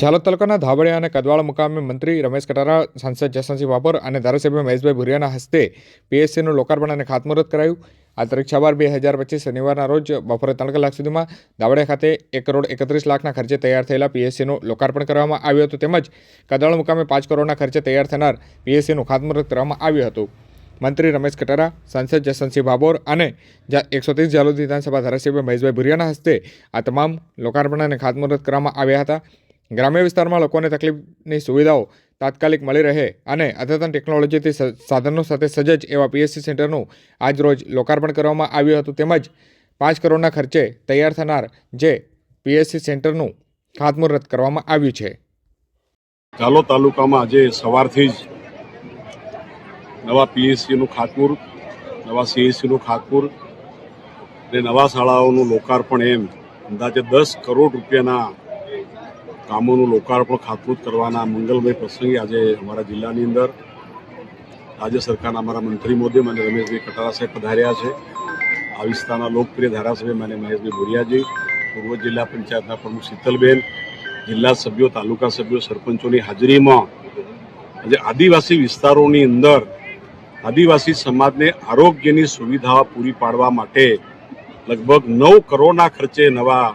ઝાલોદ તાલુકાના ધાબળિયા અને કદવાળ મુકામે મંત્રી રમેશ કટારા, સાંસદ જસનસિંહ બાબર અને ધારાસભ્ય મહેશભાઈ ભુરિયાના હસ્તે પીએસસીનું લોકાર્પણ અને ખાતમુહૂર્ત કરાયું. આ તારીખ બાર બે હજાર પચીસ શનિવારના રોજ બપોરે ત્રણ કલાક સુધીમાં દાવડિયા ખાતે એક કરોડ એકત્રીસ લાખના ખર્ચે તૈયાર થયેલા પીએસસીનું લોકાર્પણ કરવામાં આવ્યું હતું. તેમજ કદવાળ મુકામે પાંચ કરોડના ખર્ચે તૈયાર થનાર પીએસસીનું ખાતમુહૂર્ત કરવામાં આવ્યું હતું. મંત્રી રમેશ કટારા, સાંસદ જસવંતસિંહ બાબોર અને એકસો ત્રીસ જાલોદ વિધાનસભા ધારાસભ્ય મહેશભાઈ ભુરિયાના હસ્તે આ તમામ લોકાર્પણ અને ખાતમુહૂર્ત કરવામાં આવ્યા હતા. ગ્રામ્ય વિસ્તારમાં લોકોને તકલીફની સુવિધાઓ તાત્કાલિક મળી રહે અને અદ્યતન ટેકનોલોજીથી સાધનો સાથે સજજ એવા પીએસસી સેન્ટરનું આજ રોજ લોકાર્પણ કરવામાં આવ્યું હતું. તેમજ પાંચ કરોડના ખર્ચે તૈયાર થનાર જે પીએસસી સેન્ટરનું ખાતમુહૂર્ત કરવામાં આવ્યું છે. ચાલો તાલુકામાં આજે સવારથી જ નવા પીએસસીનું ખાતમુહૂર્ત, નવા સીએસસીનું ખાતમુહૂર્ત અને નવા શાળાઓનું લોકાર્પણ એમ અંદાજે દસ કરોડ રૂપિયાના કામોનું લોકાર્પણ ખાતમુહૂર્ત કરવાના મંગલમય પ્રસંગે આજે અમારા જિલ્લાની અંદર રાજ્ય સરકારના અમારા મંત્રી મોદી અને રમેશભાઈ કટારા સાહેબ પધાર્યા છે. આ વિસ્તારના લોકપ્રિય ધારાસભ્ય મને મહેશભાઈ ભુરિયાજી પૂર્વ જિલ્લા પંચાયતના પ્રમુખ શીતલબેન, જિલ્લા સભ્યો, તાલુકા સભ્યો, સરપંચોની હાજરીમાં આજે આદિવાસી વિસ્તારોની અંદર આદિવાસી સમાજને આરોગ્યની સુવિધાઓ પૂરી પાડવા માટે લગભગ નવ કરોડના ખર્ચે નવા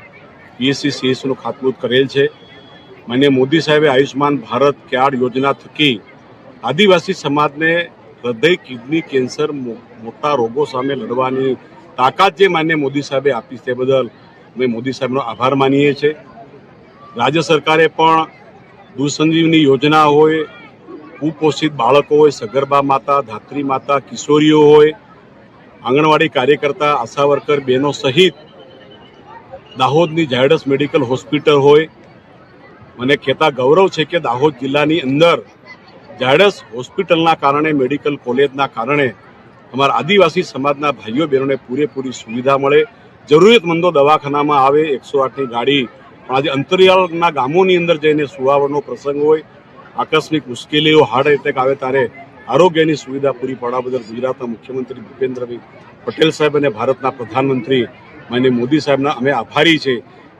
પીએસસી, સીએસસીનું ખાતમુહૂર્ત કરેલ છે. માન્ય મોદી સાહેબે આયુષ્માન ભારત કાર્ડ યોજના થકી આદિવાસી સમાજને હૃદય કિડની કેન્સર મોટા રોગો સામે લડવાની તાકાત જે માન્ય મોદી સાહેબે આપી તે બદલ અમે મોદી સાહેબનો આભાર માનીએ છીએ રાજ્ય સરકારે પણ દુસંજીવની યોજના હોય કુપોષિત બાળકો હોય સગર્ભા માતા ધાત્રી માતા કિશોરીઓ હોય આંગણવાડી કાર્યકર્તા આશા વર્કર બહેનો સહિત દાહોદની ઝાયડસ મેડિકલ હોસ્પિટલ હોય મને કહેતા ગૌરવ છે કે દાહોદ જિલ્લાની અંદર ઝાયડસ હોસ્પિટલના કારણે, મેડિકલ કોલેજના કારણે અમારા આદિવાસી સમાજના ભાઈઓ બહેનોને પૂરેપૂરી સુવિધા મળે. જરૂરિયાતમંદો દવાખાનામાં આવે, એકસો આઠની ગાડી. પણ આજે અંતરિયાળના ગામોની અંદર જઈને સુવાવડનો પ્રસંગ હોય, આકસ્મિક મુશ્કેલીઓ હાર્ટ એટેક આવે ત્યારે આરોગ્યની સુવિધા પૂરી પાડવા બદલ ગુજરાતના મુખ્યમંત્રી ભૂપેન્દ્રભાઈ પટેલ સાહેબ અને ભારતના પ્રધાનમંત્રી માન્ય મોદી સાહેબના અમે આભારી છે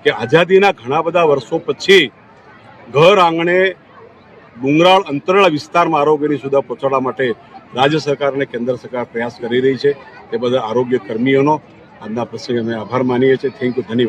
કે આઝાદીના ઘણા બધા વર્ષો પછી ઘર આંગણે ડુંગરાળ અંતરાળ વિસ્તારમાં આરોગ્યની સુવિધા પહોંચાડવા માટે રાજ્ય સરકાર અને કેન્દ્ર સરકાર પ્રયાસ કરી રહી છે. તે બધા આરોગ્ય કર્મીઓનો આજના પ્રસંગે અમે આભાર માનીએ છીએ. થેન્ક યુ ધન્યવાદ.